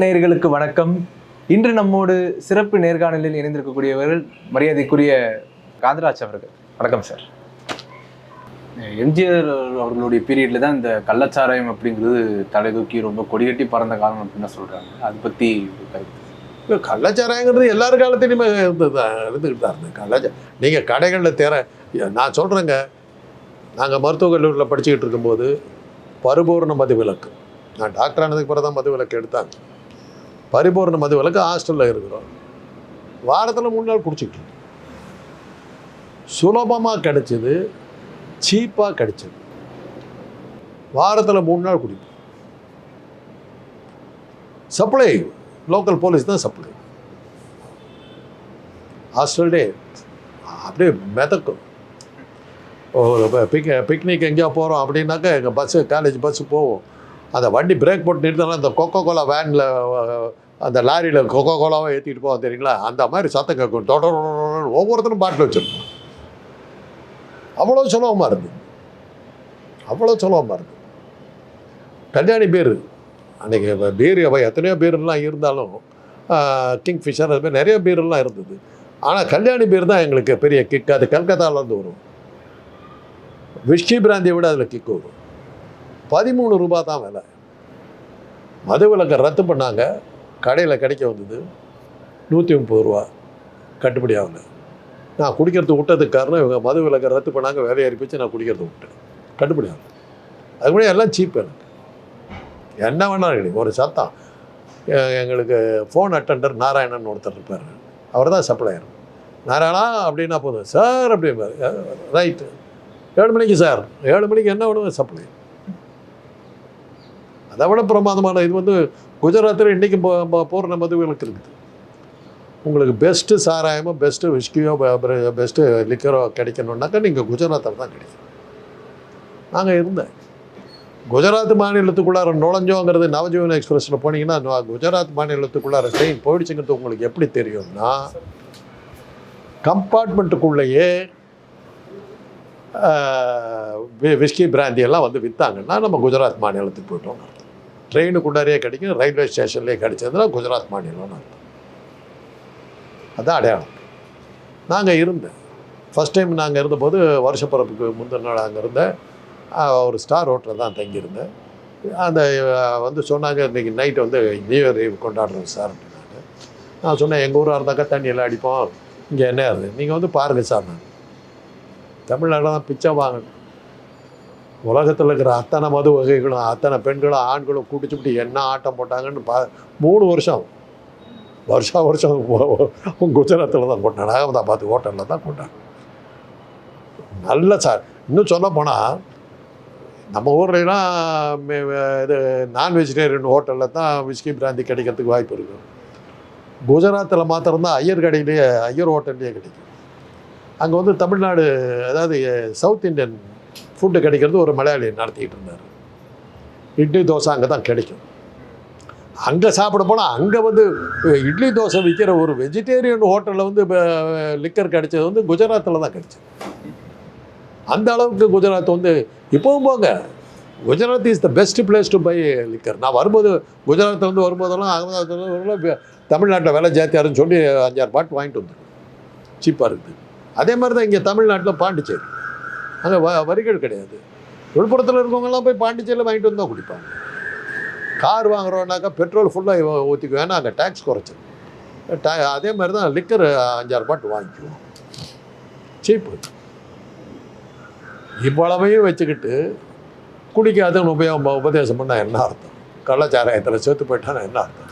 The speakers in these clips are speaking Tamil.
நேயர்களுக்கு வணக்கம். இன்று நம்மோடு சிறப்பு நேர்காணலில் இணைந்திருக்கக்கூடியவர்கள் மரியாதைக்குரிய காந்தராஜ் அவர்கள். வணக்கம் சார். எம்ஜிஆர் அவர்களுடைய பீரியட்ல தான் இந்த கள்ளச்சாராயம் அப்படிங்கிறது தலை தூக்கி ரொம்ப கொடிகட்டி பறந்த காலம் அப்படின்னு சொல்றாங்க. அதை பத்தி கருத்து. கள்ளச்சாராயங்கிறது எல்லார் காலத்திலையுமே இருந்தது தான் இருந்துக்கிட்டு தான் இருந்தது கள்ளச்சா நீங்கள் கடைகளில் தேர நான் சொல்கிறேங்க நாங்கள் மருத்துவக் கல்லூரியில் படிச்சுக்கிட்டு இருக்கும்போது பரிபூர்ண மது விலக்கு நான் டாக்டர் ஆனதுக்கு பிறகு தான் மது விலக்கு எடுத்தாங்க. பரிபூர்ண மது விலக்கு ஹாஸ்டலில் இருக்கிறோம். வாரத்தில் மூணு நாள் குடிச்சிக்கிட்டு சுலபமாக கிடைச்சது சீப்பாக கிடைச்சது. வாரத்தில் மூணு நாள் குடிப்போம். சப்ளை லோக்கல் போலீஸ் தான் சப்ளை ஹாஸ்டல் டே அப்படியே மிதக்கும். ஒரு பிக் பிக்னிக் எங்கேயோ போகிறோம் அப்படின்னாக்கா எங்கள் பஸ்ஸு காலேஜ் பஸ்ஸு போவோம். அந்த வண்டி பிரேக் போட்டு நிறுத்தினா அந்த கொக்கோ கோலா வேனில் அந்த லாரியில் கொக்கோ கோலாவை ஏற்றிட்டு போவோம் தெரியுங்களா? அந்த மாதிரி சத்தம் கேட்கும். தொடர் ஒவ்வொருத்தரும் பாட்டில் வச்சிருக்கோம். அவ்வளோ சுலபமாக இருந்தது அவ்வளோ சுலபமாக இருந்தது கல்யாணி பேர் அன்றைக்கி பீர் எத்தனையோ பேர்லாம் இருந்தாலும் கிங் ஃபிஷர் அது மாதிரி நிறைய பேர்லாம் இருந்தது. ஆனால் கல்யாணி பீர் தான் எங்களுக்கு பெரிய கிக் அது கல்கத்தாவிலேருந்து வரும். விஷ்டி பிராந்தியை விட அதில் கிக் வரும். பதிமூணு ரூபா தான் விலை. மது விளக்கை ரத்து பண்ணாங்க. கடையில் கிடைக்க வந்தது நூற்றி முப்பது ரூபா கட்டுப்படி ஆகல நான் குடிக்கிறது விட்டதுக்கு காரணம் இவங்க மது விளக்கை ரத்து பண்ணாங்க வேலையை ஏறி போச்சு நான் குடிக்கிறது விட்டேன். கட்டுப்படி ஆகல அது முன்னாடி எல்லாம் சீப் எனக்கு. என்ன வேணாலும் கிடைக்கும் ஒரு சத்தம். எங்களுக்கு ஃபோன் அட்டெண்டர் நாராயணன் ஒருத்தர் இருப்பார். அவர் தான் சப்ளையர் நாராயணா அப்படின்னா போதும். சார் அப்படி ரைட்டு ஏழு மணிக்கு சார். ஏழு மணிக்கு என்ன வேணும் சப்ளை அதை விட பிரமாதமான இது வந்து குஜராத்தில் இன்றைக்கும் பூர்ண மதுவிலக்கு இருக்குது. உங்களுக்கு பெஸ்ட்டு சாராயமோ பெஸ்ட்டு விஸ்கியோ பெஸ்ட்டு லிக்கரோ கிடைக்கணுன்னாக்கா நீங்கள் குஜராத்தில் தான் கிடைக்கும் நாங்கள் இருந்தேன் குஜராத் மாநிலத்துக்குள்ளார நுழைஞ்சோங்கிறது நவஜீவன் எக்ஸ்பிரஸில் போனீங்கன்னா குஜராத் மாநிலத்துக்குள்ளார ட்ரெயின் போயிடுச்சுங்கிறது உங்களுக்கு எப்படி தெரியும்னா கம்பார்ட்மெண்ட்டுக்குள்ளேயே விஸ்கி பிராந்தி எல்லாம் வந்து விற்றாங்கன்னா நம்ம குஜராத் மாநிலத்துக்கு போயிட்டோம். ட்ரெயினுக்குள்ளாரியே கிடைக்கும் ரயில்வே ஸ்டேஷன்லேயே கிடைச்சதுன்னா குஜராத் மாநிலம்னு அர்த்தம். அதான் அடையாளம். நாங்கள் இருந்தேன் ஃபஸ்ட் டைம் நாங்கள் இருந்தபோது வருஷப்பிறப்புக்கு முந்தின நாள் அங்கே இருந்தேன். ஒரு ஸ்டார் ஹோட்டலில் தான் தங்கியிருந்தேன். அந்த வந்து சொன்னாங்க இன்றைக்கி நைட் வந்து நியூ இயர் ஈவ் கொண்டாடுறோம் சார் அப்படின்னாங்க. நான் சொன்னேன் எங்கள் ஊராக இருந்தாக்கா தண்ணியெல்லாம் அடிப்போம். இங்கே என்ன இருக்குது நீங்கள் வந்து பாருங்கள் சார் நான். தமிழ்நாட்டில் தான் பிச்சை வாங்கணும். உலகத்தில் இருக்கிற அத்தனை மது வகைகளும் அத்தனை பெண்களும் ஆண்களும் குடிச்சுப்பிட்டு என்ன ஆட்டம் போட்டாங்கன்னு பா மூணு வருஷம். வருஷம் வருஷம் குஜராத்தில் தான் கொண்டாங்க அகமதாபாத் ஹோட்டலில் தான் கொண்டாங்க நல்ல சார் இன்னும் சொல்ல போனால் நம்ம ஊர்லாம் மே- இது நான் வெஜிடேரியன் ஹோட்டலில் தான் விஸ்கி பிராந்தி கிடைக்கிறதுக்கு வாய்ப்பு இருக்குது குஜராத்தில் மாத்திரம்தான் ஐயர் கடையிலேயே ஐயர் ஹோட்டல்லையே கிடைக்கும். அங்கே வந்து தமிழ்நாடு அதாவது சவுத் இந்தியன் ஃபுட்டு கிடைக்கிறது ஒரு மலையாளி நடத்திக்கிட்டு இருந்தார். இட்லி தோசை அங்கே தான் கிடைக்கும். அங்கே சாப்பிட போனால் அங்கே வந்து இட்லி தோசை விற்கிற ஒரு வெஜிடேரியன் ஹோட்டலில் வந்து லிக்கர் கிடைச்சது வந்து குஜராத்தில் தான் கிடைச்சது. அந்த அளவுக்கு குஜராத் வந்து இப்போவும் போங்க. Gujarat is the best place to buy liquor நான் வரும்போது குஜராத்தில் வந்து வரும்போதெல்லாம் அகமதாபாத்தில் தமிழ்நாட்டில் விலை ஜாத்தியாருன்னு சொல்லி அஞ்சாறு பாட்டு வாங்கிட்டு வந்துருக்கோம் சீப்பாக இருக்குது. அதே மாதிரி தான் இங்கே தமிழ்நாட்டில் பாண்டிச்சேரி. அங்கே வ வரிகள் கிடையாது. விழுப்புரத்தில் இருக்கவங்கெல்லாம் போய் பாண்டிச்சேரியில் வாங்கிட்டு வந்தால் குடிப்பாங்க. கார் வாங்குறோன்னாக்கா பெட்ரோல் ஃபுல்லாக ஊற்றிக்குவோம் ஏன்னா அங்கே டேக்ஸ் குறைச்சி. டே அதே மாதிரி தான் லிக்கர் அஞ்சாறு பாட்டு வாங்கிக்குவோம். சீப்பு இவ்வளவையும் வச்சுக்கிட்டு குடிக்காதவன் உபயோகம் உபதேசம் பண்ணால் என்ன அர்த்தம்? கள்ளச்சாராயத்தில் சேர்த்து போயிட்டானா என்ன அர்த்தம்?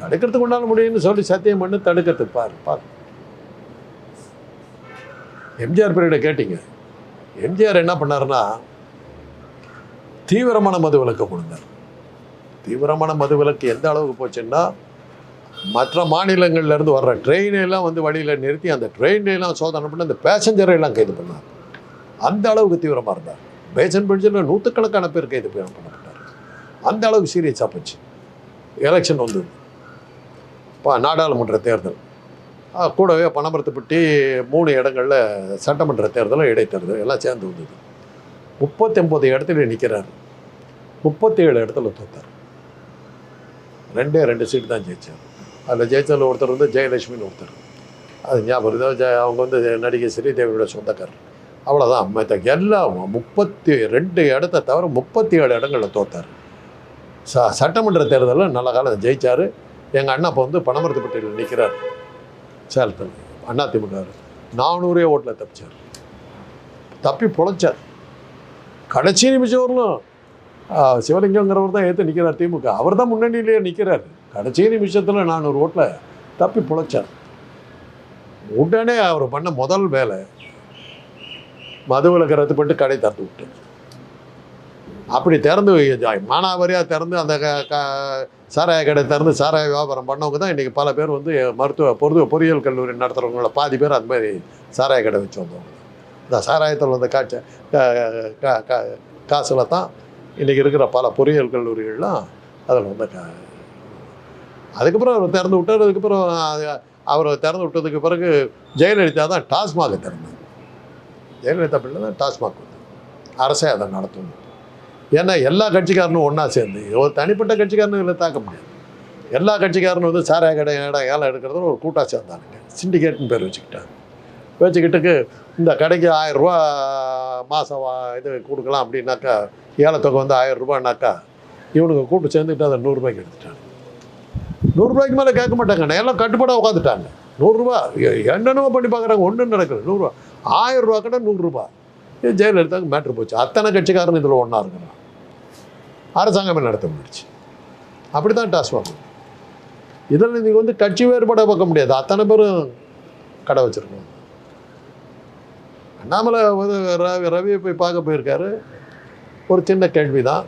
தடுக்கிறதுக்கு உண்டான முடியும்னு சொல்லி சத்தியம் பண்ணி தடுக்கிறதுக்கு பாரு பாரு. எம்ஜிஆர் பீரியடை கேட்டீங்க? எம்ஜிஆர் என்ன பண்ணாருன்னா தீவிரமான மது விலக்கு கொடுத்தார் தீவிரமான மது விலக்கு எந்த அளவுக்கு போச்சுன்னா மற்ற மாநிலங்கள்லேருந்து வர்ற ட்ரெயினை எல்லாம் வந்து வழியில் நிறுத்தி அந்த ட்ரெயினை எல்லாம் சோதனை பண்ணி அந்த பேசஞ்சரை எல்லாம் கைது பண்ணார். அந்த அளவுக்கு தீவிரமாக இருந்தார். பேசன் பிரிட்ஜில் நூற்றுக்கணக்கான பேர் கைது பண்ணப்பட்டார். அந்த அளவுக்கு சீரியஸாக போச்சு. எலெக்ஷன் வந்து இப்போ நாடாளுமன்ற தேர்தல். கூடவே பனமரத்துப்பட்டி மூணு இடங்களில் சட்டமன்ற தேர்தலும் இடைத்தேர்தல் எல்லாம் சேர்ந்து வந்தது. முப்பத்தொம்பது இடத்துல நிற்கிறார் முப்பத்தேழு இடத்துல தோத்தார். ரெண்டே ரெண்டு சீட்டு தான் ஜெயிச்சார். அதில் ஜெயிச்சதில் ஒருத்தர் வந்து ஜெயலட்சுமின்னு ஒருத்தர். அது ஞாபகம் இருக்குது. அவங்க வந்து நடிகை ஸ்ரீதேவியோட சொந்தக்காரர். அவ்வளோதான் மற்ற எல்லாம் முப்பத்தி ரெண்டு இடத்த தவிர முப்பத்தி ஏழு இடங்களில் தோத்தார். ச சட்டமன்ற தேர்தலில் நல்ல காலம் ஜெயிச்சார். எங்கள் அண்ணா இப்போ வந்து பனமரத்துப்பட்டியில் நிற்கிறார் சேலத்தில் அண்ணா திமுக நானூறே ஓட்டில் தப்பிச்சார். தப்பி பொழைச்சார். கடைசி நிமிஷம் வரலும் சிவலிங்கங்கிறவர் தான் ஏற்று நிற்கிறார் திமுக. அவர் தான் முன்னணியிலேயே நிற்கிறார் கடைசி நிமிஷத்தில் நானூறு ஓட்டில் தப்பி பொழைச்சார். உடனே அவர் பண்ண முதல் வேலை மதுவிலக்கு ரத்து பண்ணிட்டு கடை திறந்து விட்டேன் அப்படி திறந்து மானாவாரியாக திறந்து அந்த க- சாராய கடை திறந்து சாராய வியாபாரம் பண்ணவங்க தான் இன்றைக்கி பல பேர் வந்து மருத்துவ பொருது பொறியியல் கல்லூரி நடத்துகிறவங்கள பாதி பேர் அந்த மாதிரி சாராய கடை வச்சு வந்தவங்க. இந்த சாராயத்தில் வந்த காய்ச்ச காசில் தான் இன்றைக்கி இருக்கிற பல பொறியியல் கல்லூரிகள்லாம் அதில் வந்து அதுக்கப்புறம் அவர் திறந்து விட்டார் அதுக்கப்புறம் அவரை அவர் திறந்து விட்டதுக்கு பிறகு ஜெயலலிதா தான் டாஸ்மாக திறந்தாங்க ஜெயலலிதா பிள்ளை தான் டாஸ்மாக் வந்து அரசே அதை நடத்தணும். ஏன்னா எல்லா கட்சிக்காரனும் ஒன்றா சேர்ந்து ஒரு தனிப்பட்ட கட்சிக்காரனு தாக்க முடியாது. எல்லா கட்சிக்காரனும் வந்து சாராய கடை இடம் ஏலம் எடுக்கிறதுல ஒரு கூட்டாக சேர்ந்தானுங்க. சிண்டிகேட்னு பேர் வச்சுக்கிட்டாங்க. வச்சுக்கிட்டுக்கு இந்த கடைக்கு ஆயிரம் மாதம் இது கொடுக்கலாம் அப்படின்னாக்கா ஏலத்தொகை வந்து ஆயிரம் ரூபாய்னாக்கா இவனுக்கு கூட்டு சேர்ந்துக்கிட்டு அதை நூறுரூபாய்க்கு எடுத்துட்டாங்க. நூறுரூபாய்க்கு மேலே கேட்க மாட்டாங்க. எல்லாம் கட்டுப்பாடாக உட்காந்துட்டாங்க. நூறுரூவா என்னென்னமோ பண்ணி பார்க்குறாங்க ஒன்றும் நடக்குது நூறுரூவா ஆயிரம் ரூபா கடை நூறுரூபா இது ஜெயலலிதாவுக்கு மேட்ரு போச்சு. அத்தனை கட்சிக்காரன் இதில் ஒன்றா இருக்கிறான். அரசாங்கமே நடத்த முடிச்சு அப்படி தான் டாஸ்மாக் இதில் நீங்கள் வந்து கட்சி வேறுபாட பார்க்க முடியாது. அத்தனை பேரும் கடை வச்சுருக்கோம். அண்ணாமலை வந்து ரவி ரவியை போய் பார்க்க போயிருக்காரு. ஒரு சின்ன கேள்வி தான்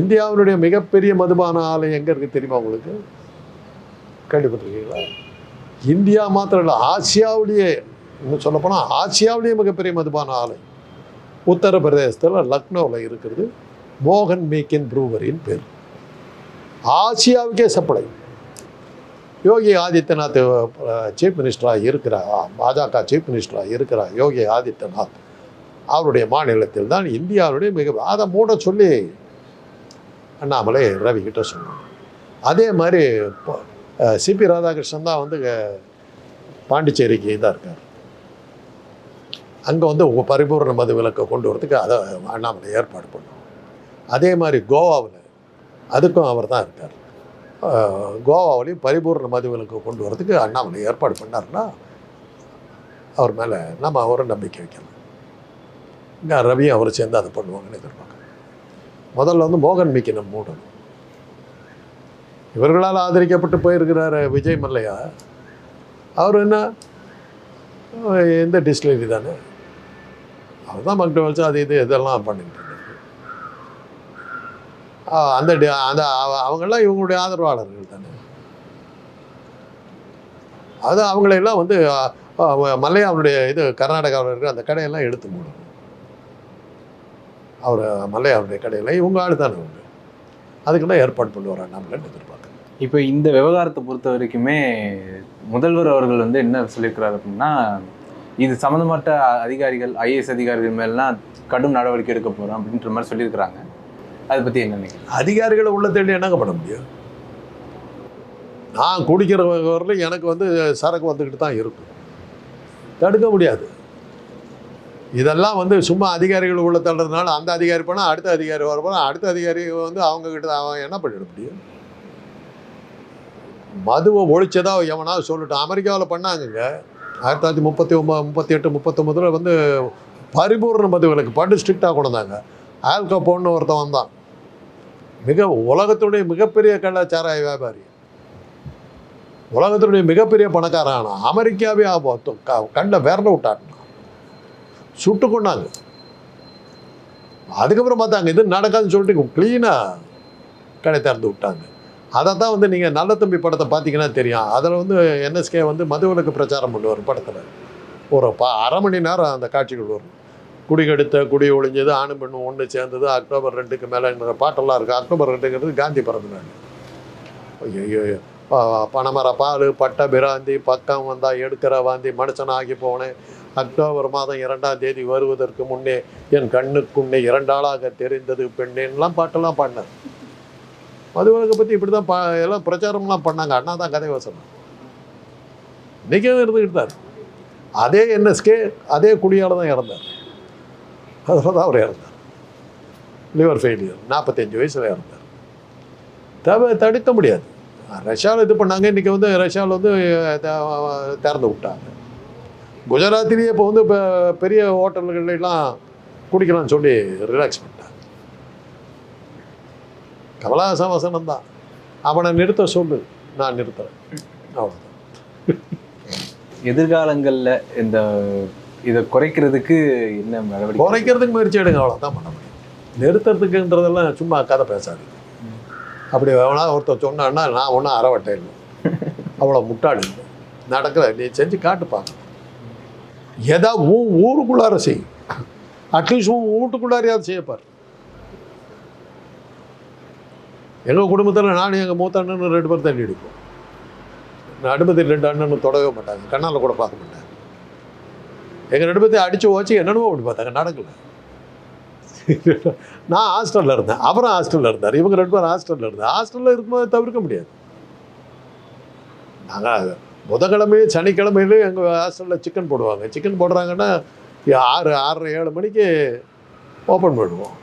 இந்தியாவினுடைய மிகப்பெரிய மதுபான ஆலை எங்கே இருக்குது தெரியுமா உங்களுக்கு? கேள்விப்பட்டிருக்கீங்களா? இந்தியா மாத்திரம் இல்லை ஆசியாவிலேயே இன்னும் சொல்லப்போனால் ஆசியாவிலேயே மிகப்பெரிய மதுபான ஆலை. உத்தரப்பிரதேசத்தில் லக்னோவில் இருக்கிறது. மோகன் மேக்கின் ப்ரூவரின் பேர். ஆசியாவுக்கே சப்ளை யோகி ஆதித்யநாத் சீஃப் மினிஸ்டராக இருக்கிறார் பாஜக சீஃப் மினிஸ்டராக இருக்கிறார் யோகி ஆதித்யநாத். அவருடைய மாநிலத்தில் தான் இந்தியாவுடைய மிக அதை மூட சொல்லி அண்ணாமலை ரவி கிட்ட சொன்னாங்க. அதே மாதிரி சிபி ராதாகிருஷ்ணன் தான் வந்து பாண்டிச்சேரிக்கு இதாக இருக்கார். அங்கே வந்து உங்கள் பரிபூர்ண மது விலக்கை கொண்டு வரதுக்கு அதை அண்ணாமலை ஏற்பாடு பண்ணும் அதே மாதிரி கோவாவில் அதுக்கும் அவர் தான் இருக்கார். கோவாவிலையும் பரிபூர்ண மது கொண்டு வரதுக்கு அண்ணாமலை ஏற்பாடு பண்ணார்னா அவர் மேலே நம்ம அவரை நம்பிக்கை வைக்கலாம் இங்கே ரவியும் அவரை சேர்ந்து அதை பண்ணுவாங்கன்னு எதிர்பார்க்குறேன் முதல்ல வந்து மோகன் மிக்கினம் மூடணும். இவர்களால் ஆதரிக்கப்பட்டு போயிருக்கிறார் விஜய் மல்லையா? அவர் என்ன? எந்த டிஸ்டிலரி தானே? அவர் தான் மக்டவல்ஸ் அது இது இதெல்லாம் பண்ணிட்டு அந்த அந்த அவ- அவங்கெல்லாம் இவங்களுடைய ஆதரவாளர்கள் தானே. அது அவங்களையெல்லாம் வந்து மல்லையாவுடைய மல்லையா அவருடைய இது கர்நாடகாவில் இருக்கிற அந்த கடையெல்லாம் எடுத்து மூடணும். அவர் மல்லையாவுடைய கடையில் இவங்க ஆள் தானே உண்டு அதுக்கெல்லாம் ஏற்பாடு பண்ணுவார் அண்ணாமலைன்னு எதிர்பார்க்குறேன். இப்போ இந்த விவகாரத்தை பொறுத்த வரைக்குமே முதல்வர் அவர்கள் வந்து என்ன சொல்லியிருக்கிறார் அப்படின்னா இது சம்மந்தப்பட்ட அதிகாரிகள் ஐஏஎஸ் அதிகாரிகள் மேலாம் கடும் நடவடிக்கை எடுக்க போகிறோம் அப்படின்ற மாதிரி சொல்லியிருக்கிறாங்க. அதை பற்றி என்ன நினைக்கிறீங்க? அதிகாரிகளை உள்ள தேடி என்னங்க பண்ண முடியும்? நான் குடிக்கிற வரலையும் எனக்கு வந்து சரக்கு வந்துக்கிட்டு தான் இருக்கும். தடுக்க முடியாது. இதெல்லாம் வந்து சும்மா அதிகாரிகள் உள்ள தள்ளுறதுனால அந்த அதிகாரி போனால் அடுத்த அதிகாரி வர போனால் அடுத்த அதிகாரி வந்து அவங்கக்கிட்ட அவன் என்ன பண்ணிட முடியும்? மதுவை ஒழிச்சதா எவனாவது சொல்லட்டும். அமெரிக்காவில் பண்ணாங்கங்க. ஆயிரத்தி தொள்ளாயிரத்தி முப்பத்தி ஒம்பது முப்பத்தி எட்டு முப்பத்தொம்பதில் வந்து பரிபூர்ண மது விலக்கு படு ஸ்ட்ரிக்டாக கொண்டாங்க வந்தாங்க ஆல்கப்போன்னு ஒருத்தன் வந்தான். மிக உலகத்துடைய மிகப்பெரிய கள்ளச்சாராய வியாபாரி. உலகத்தினுடைய மிகப்பெரிய பணக்காரான அமெரிக்காவே ஆபத்தும் க- கண்ட விரல விட்டாட்டினான் சுட்டு கொண்டாங்க அதுக்கப்புறம் பார்த்தாங்க இது நடக்காதுன்னு சொல்லிட்டு க்ளீனாக கடை திறந்து விட்டாங்க. அதை தான் வந்து நீங்கள் நல்ல தம்பி படத்தை பார்த்தீங்கன்னா தெரியும். அதில் வந்து என்எஸ்கே வந்து மதுவிலக்கு பிரச்சாரம் பண்ணுவார் படத்தில். ஒரு ப அரை மணி நேரம் அந்த காட்சிகள் வரும். குடிகெடுத்த குடி ஒழிஞ்சது ஆணும் பெண்ணும் ஒன்று சேர்ந்தது அக்டோபர் ரெண்டுக்கு மேலேங்கிற பாட்டெல்லாம் இருக்குது அக்டோபர் ரெண்டுங்கிறது காந்தி பிறந்த நாள் ஐயோ பால் பட்டை பிராந்தி பக்கம் வந்தா எடுக்கிற வாந்தி மனுஷன் ஆகி போனேன். அக்டோபர் மாதம் இரண்டாம் தேதி வருவதற்கு முன்னே என் கண்ணுக்குன்னே இரண்டாளாக தெரிந்தது பெண்ணேன்லாம் பாட்டெல்லாம் பாடினார் மதுவிலக்கை பற்றி இப்படி தான் ப எல்லாம் பிரச்சாரம்லாம் பண்ணாங்க. அண்ணா தான் கதை வசனம் இன்றைக்கும் இருந்துக்கிட்டு தான் அதே என்எஸ்கே அதே குடியால் தான் இறந்தார். அதில் தான் அவர் இறந்தார் லிவர் ஃபெயிலியர் நாற்பத்தஞ்சு வயசில் இறந்தார் தவ தடுக்க முடியாது ரஷ்யாவில் இது பண்ணாங்க இன்றைக்கி வந்து ரஷ்யாவில் வந்து திறந்து விட்டாங்க குஜராத்திலேயே இப்போ வந்து இப்போ பெரிய ஹோட்டல்கள்லாம் குடிக்கலாம்னு சொல்லி ரிலாக்ஸ் பண்ணிட்டாங்க கமலஹாசன் வசனம் தான் அவனை நிறுத்த சொல்லு நான் நிறுத்துறேன் அவ்வளோதான் எதிர்காலங்களில் இந்த இதை குறைக்கிறதுக்கு என்ன நடவடிக்கை? குறைக்கிறதுக்கு முயற்சி எடுங்க அவ்வளோதான் பண்ண முடியும். நிறுத்துறதுக்குன்றதெல்லாம் சும்மா கதை பேசாது அப்படி வேணா ஒருத்தர் சொன்னான்னா நான் ஒன்றும் அறவட்டை இல்லை. அவ்வளோ முட்டாள் இல்லை. நீ செஞ்சு காட்டுப்பாங்க எதா உன் ஊருக்குள்ளார செய். அட்லீஸ்ட் உன் வீட்டுக்குள்ளாரையாவது செய்யப்பார் எங்கள் குடும்பத்தில் நானும் எங்கள் மூத்த அண்ணன் ரெண்டு பேரும் தண்ணி அடிப்போம். அடுப்பத்தில் ரெண்டு அண்ணனும் தொடவே மாட்டாங்க. கண்ணால் கூட பார்க்க மாட்டாங்க. எங்கள் ரெண்டு பேர்த்தையும் அடித்து ஓச்சு என்னென்னமோ அப்படி பார்த்தாங்க நடக்கல. நான் ஹாஸ்டலில் இருந்தேன் அவரும் ஹாஸ்டலில் இருந்தார் இவங்க ரெண்டு பேரும் ஹாஸ்டலில் இருந்தார் ஹாஸ்டலில் இருக்கும்போது தவிர்க்க முடியாது. நாங்கள் புதன்கிழமையும் சனிக்கிழமையில எங்கள் ஹாஸ்டலில் சிக்கன் போடுவாங்க. சிக்கன் போடுறாங்கன்னா ஆறு ஆறரை ஏழு மணிக்கு ஓப்பன் பண்ணுவோம்.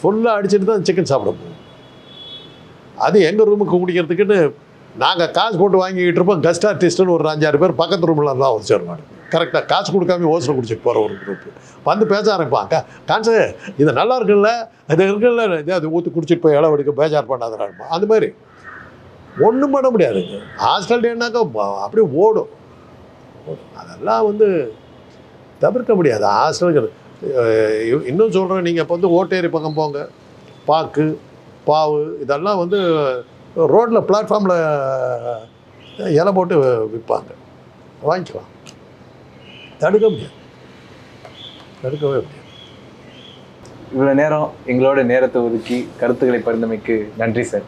ஃபுல்லாக அடிச்சுட்டு தான் சிக்கன் சாப்பிட போவோம். அது எங்கள் ரூமுக்கு குடிக்கிறதுக்குன்னு நாங்கள் காசு போட்டு வாங்கிக்கிட்டு இருப்போம். கஸ்ட் ஆர்டிஸ்ட்டுன்னு ஒரு அஞ்சாறு பேர் பக்கத்து ரூமில் தான் வந்து சேருவாங்க. கரெக்டாக காசு கொடுக்காம ஓசில் குடிச்சிட்டு போகிற ஒரு குரூப் வந்து பேச ஆரம்பிப்பாங்க. கான்சு இது நல்லா இருக்குல்ல? இது இருக்குல்ல? இது அது ஊற்றி குடிச்சிட்டு போய் இளவு எடுக்க பேஜார் பண்ணாதடா அந்த மாதிரி. ஒன்றும் பண்ண முடியாதுங்க ஹாஸ்டல் டேனாக்கா அப்படியே ஓடும். அதெல்லாம் வந்து தவிர்க்க முடியாது. ஹாஸ்டலுக்கு இன்னும் சொல்கிறேன் நீங்கள் இப்போ வந்து ஓட்டேரி பக்கம் போங்க. பாக்கு பாவு இதெல்லாம் வந்து ரோட்டில் பிளாட்ஃபார்மில் இலை போட்டு விற்பாங்க வாங்கிக்கலாம். தடுக்க முடியாது. தடுக்கவே முடியாது. இவ்வளவு நேரம் எங்களோட நேரத்தை ஒதுக்கி கருத்துக்களை பரிந்தமைக்கு நன்றி சார்.